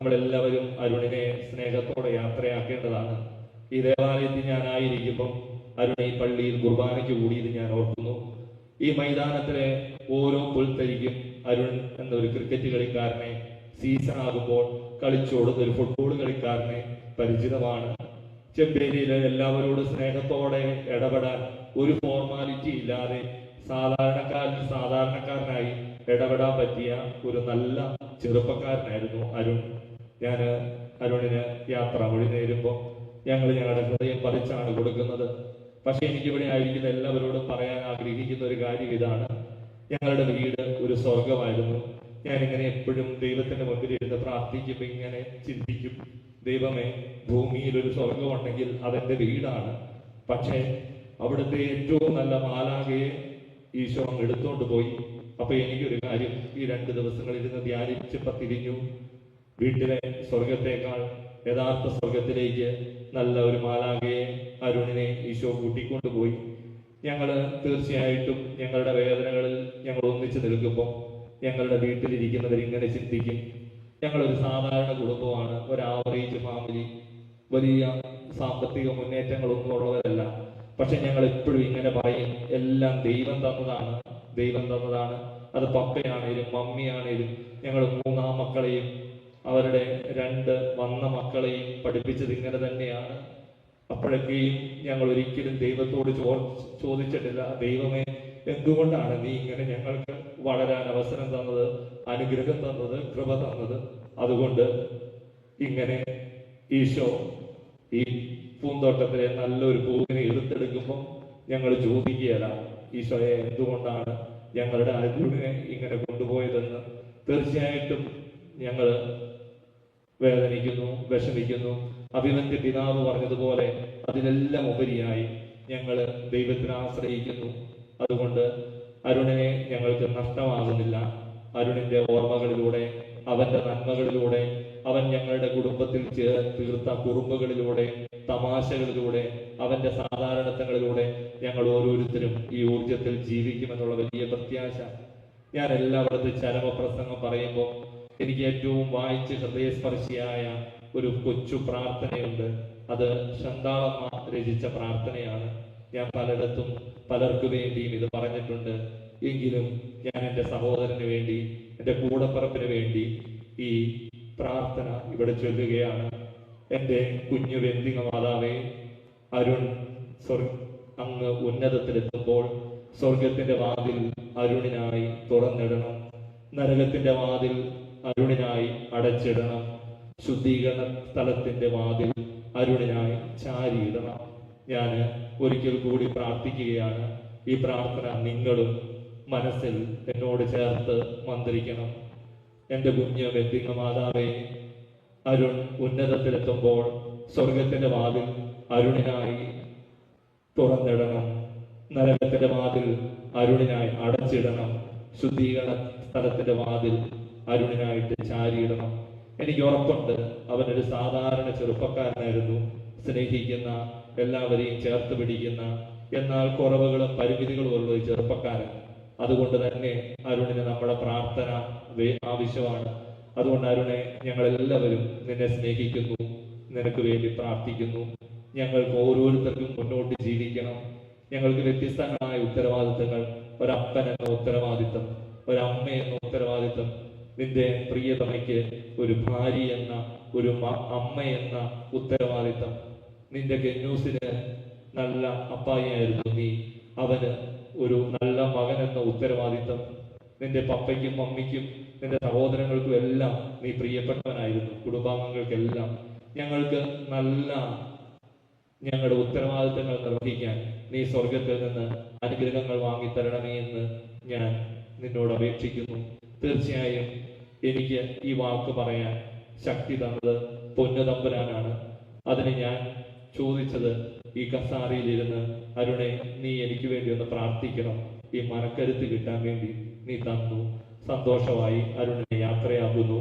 നമ്മളെല്ലാവരും അരുണിനെ സ്നേഹത്തോടെ യാത്രയാക്കേണ്ടതാണ്. ഈ ദേവാലയത്തിൽ ഞാനായിരിക്കുമ്പം അരുൺ ഈ പള്ളിയിൽ കുർബാനയ്ക്ക് കൂടിയത് ഞാൻ ഓർക്കുന്നു. ഈ മൈതാനത്തിലെ ഓരോ പുൽത്തരിക്കും അരുൺ എന്നൊരു ക്രിക്കറ്റ് കളിക്കാരനെ സീസൺ ആകുമ്പോൾ കളിച്ചോടുന്ന ഒരു ഫുട്ബോൾ കളിക്കാരനെ പരിചിതമാണ്. ചെമ്പേരിയിലെ എല്ലാവരോടും സ്നേഹത്തോടെ ഇടപെടാൻ ഒരു ഫോർമാലിറ്റി ഇല്ലാതെ സാധാരണക്കാരൻ സാധാരണക്കാരനായി ഇടപെടാൻ പറ്റിയ ഒരു നല്ല ചെറുപ്പക്കാരനായിരുന്നു അരുൺ. ഞാൻ അരുണിന് യാത്ര മൊഴി നേരുമ്പോൾ ഞങ്ങൾ ഞങ്ങളുടെ ഹൃദയം പറിച്ചാണ് കൊടുക്കുന്നത്. പക്ഷെ എനിക്കിവിടെ ആയിരിക്കുന്ന എല്ലാവരോടും പറയാൻ ആഗ്രഹിക്കുന്ന ഒരു കാര്യം ഇതാണ്. ഞങ്ങളുടെ വീട് ഒരു സ്വർഗമായിരുന്നു ഞാൻ ഇങ്ങനെ എപ്പോഴും ദൈവത്തിന്റെ മുമ്പിൽ ഇരുന്ന് പ്രാർത്ഥിക്കുമ്പോൾ ഇങ്ങനെ ചിന്തിക്കും. ദൈവമേ ഭൂമിയിൽ ഒരു സ്വർഗമുണ്ടെങ്കിൽ അതെന്റെ വീടാണ്. പക്ഷേ അവിടുത്തെ ഏറ്റവും നല്ല മാലാകയെ ഈശോ എടുത്തോണ്ട് പോയി. അപ്പൊ എനിക്കൊരു കാര്യം ഈ രണ്ട് ദിവസങ്ങളിൽ ഇരുന്ന് ധ്യാനിച്ചപ്പോ തിരിഞ്ഞു. വീട്ടിലെ സ്വർഗത്തേക്കാൾ യഥാർത്ഥ സ്വർഗത്തിലേക്ക് നല്ല ഒരു മാലാകയെ അരുണിനെ ഈശോ കൂട്ടിക്കൊണ്ടുപോയി. ഞങ്ങൾ തീർച്ചയായിട്ടും ഞങ്ങളുടെ വേദനകളിൽ ഞങ്ങൾ ഒന്നിച്ചു നിൽക്കുമ്പോൾ ഞങ്ങളുടെ വീട്ടിലിരിക്കുന്നവർ ഇങ്ങനെ ചിന്തിക്കും. ഞങ്ങളൊരു സാധാരണ കുടുംബമാണ് ഒരു ആവറേജ് ഫാമിലി വലിയ സാമ്പത്തിക മുന്നേറ്റങ്ങളൊന്നും ഉള്ളവരല്ല. പക്ഷെ ഞങ്ങൾ എപ്പോഴും ഇങ്ങനെ പറയും എല്ലാം ദൈവം തന്നതാണ് ദൈവം തന്നതാണ്. അത് പപ്പയാണേലും മമ്മിയാണേലും ഞങ്ങൾ മൂന്നാം മക്കളെയും അവരുടെ രണ്ട് വന്ന മക്കളെയും പഠിപ്പിച്ചത് ഇങ്ങനെ തന്നെയാണ്. അപ്പോഴൊക്കെയും ഞങ്ങൾ ഒരിക്കലും ദൈവത്തോട് ചോ ചോദിച്ചിട്ടില്ല. ദൈവമേ എന്തുകൊണ്ടാണ് നീ ഇങ്ങനെ ഞങ്ങൾക്ക് വളരാൻ അവസരം തന്നത് അനുഗ്രഹം തന്നത് കൃപ തന്നത്? അതുകൊണ്ട് ഇങ്ങനെ ഈശോ ഈ പൂന്തോട്ടത്തിലെ നല്ലൊരു പൂവിനെ എടുത്തെടുക്കുമ്പോൾ ഞങ്ങൾ ചോദിക്കുകയല്ല ഈശോയെ എന്തുകൊണ്ടാണ് ഞങ്ങളുടെ അരുവിനെ ഇങ്ങനെ കൊണ്ടുപോയതെന്ന്? തീർച്ചയായിട്ടും ഞങ്ങൾ വേദനിക്കുന്നു വിഷമിക്കുന്നു. അഭിമന്റെ പിതാവ് പറഞ്ഞതുപോലെ അതിനെല്ലാം ഉപരിയായി ഞങ്ങൾ ദൈവത്തിനെ ആശ്രയിക്കുന്നു. അതുകൊണ്ട് അരുണിനെ ഞങ്ങൾക്ക് നഷ്ടമാകുന്നില്ല. അരുണിന്റെ ഓർമ്മകളിലൂടെ അവന്റെ നന്മകളിലൂടെ അവൻ ഞങ്ങളുടെ കുടുംബത്തിൽ തീർത്ത കുറുമ്പുകളിലൂടെ തമാശകളിലൂടെ അവന്റെ സാധാരണത്വങ്ങളിലൂടെ ഞങ്ങൾ ഓരോരുത്തരും ഈ ഊർജത്തിൽ ജീവിക്കുമെന്നുള്ള വലിയ പ്രത്യാശ. ഞാൻ എല്ലാവരുടെ ചരമപ്രസംഗം പറയുമ്പോൾ എനിക്ക് ഏറ്റവും വായിച്ച് ഹൃദയസ്പർശിയായ ഒരു കൊച്ചു പ്രാർത്ഥനയുണ്ട്. അത് ശന്താളമ്മ രചിച്ച പ്രാർത്ഥനയാണ്. ഞാൻ പലയിടത്തും പലർക്കു വേണ്ടിയും ഇത് പറഞ്ഞിട്ടുണ്ട്. എങ്കിലും ഞാൻ എന്റെ സഹോദരന് വേണ്ടി എന്റെ കൂടപ്പറപ്പിന് വേണ്ടി ഈ പ്രാർത്ഥന ഇവിടെ ചൊല്ലുകയാണ്. എന്റെ കുഞ്ഞു വെന്തിങ്ങ മാതാവേ അരുൺ സ്വർഗ അങ്ങ് ഉന്നതത്തിലെത്തുമ്പോൾ സ്വർഗത്തിന്റെ വാതിൽ അരുണിനായി തുറന്നിടണം. നരകത്തിന്റെ വാതിൽ അരുണിനായി അടച്ചിടണം. ശുദ്ധീകരണ സ്ഥലത്തിന്റെ വാതിൽ അരുണിനായി ചാരിയിടണം. ഞാൻ ഒരിക്കൽ കൂടി പ്രാർത്ഥിക്കുകയാണ്. ഈ പ്രാർത്ഥന നിങ്ങളും മനസ്സിൽ എന്നോട് ചേർത്ത് മന്ത്രിക്കണം. എന്റെ കുഞ്ഞ് വെന്തിങ്ങ മാതാവേ അരുൺ ഉന്നതത്തിലെത്തുമ്പോൾ സ്വർഗത്തിന്റെ വാതിൽ അരുണിനായി തുറന്നിടണം. നരകത്തിന്റെ വാതിൽ അരുണിനായി അടച്ചിടണം. ശുദ്ധീകരണ സ്ഥലത്തിന്റെ വാതിൽ അരുണിനായിട്ട് ചാരിയിടണം. എനിക്ക് ഉറപ്പുണ്ട്. അവനൊരു സാധാരണ ചെറുപ്പക്കാരനായിരുന്നു. സ്നേഹിക്കുന്ന എല്ലാവരെയും ചേർത്ത് പിടിക്കുന്ന എന്നാൽ കുറവുകളും പരിമിതികളും ഉള്ള ഒരു ചെറുപ്പക്കാരൻ. അതുകൊണ്ട് തന്നെ അരുണിന് നമ്മുടെ പ്രാർത്ഥന ആവശ്യമാണ്. അതുകൊണ്ട് അരുണെ ഞങ്ങളെല്ലാവരും നിന്നെ സ്നേഹിക്കുന്നു. നിനക്ക് വേണ്ടി പ്രാർത്ഥിക്കുന്നു. ഞങ്ങൾക്ക് ഓരോരുത്തർക്കും മുന്നോട്ട് ജീവിക്കണം. ഞങ്ങൾക്ക് വ്യത്യസ്തങ്ങളായ ഉത്തരവാദിത്തങ്ങൾ. ഒരപ്പൻ എന്ന ഉത്തരവാദിത്തം ഒരമ്മ എന്ന ഉത്തരവാദിത്തം നിന്റെ പ്രിയതമയ്ക്ക് ഒരു ഭാര്യ എന്ന ഒരു അമ്മ എന്ന ഉത്തരവാദിത്തം. നിന്റെ ഗന്യൂസിന് നല്ല അപ്പായിയായിരുന്നു നീ. അവന് ഒരു നല്ല മകൻ എന്ന ഉത്തരവാദിത്തം. നിന്റെ പപ്പയ്ക്കും മമ്മിക്കും നിന്റെ സഹോദരങ്ങൾക്കും എല്ലാം നീ പ്രിയപ്പെട്ടവനായിരുന്നു. കുടുംബാംഗങ്ങൾക്കെല്ലാം ഞങ്ങൾക്ക് നല്ല ഞങ്ങളുടെ ഉത്തരവാദിത്തങ്ങൾ നിർവഹിക്കാൻ നീ സ്വർഗത്തിൽ നിന്ന് അനുഗ്രഹങ്ങൾ വാങ്ങിത്തരണമേ എന്ന് ഞാൻ നിന്നോട് അപേക്ഷിക്കുന്നു. തീർച്ചയായും എനിക്ക് ഈ വാക്ക് പറയാൻ ശക്തി തന്നത് പൊന്നുതമ്പുരാനാണ്. അതിന് ഞാൻ ചോദിച്ചത് ഈ കസാരയിലിരുന്ന് അരുണെ നീ എനിക്ക് വേണ്ടി ഒന്ന് പ്രാർത്ഥിക്കണം. ഈ മനക്കരുത്ത് കിട്ടാൻ വേണ്ടി നീ തന്നു. സന്തോഷമായി അരുണിനെ യാത്രയാകുന്നു.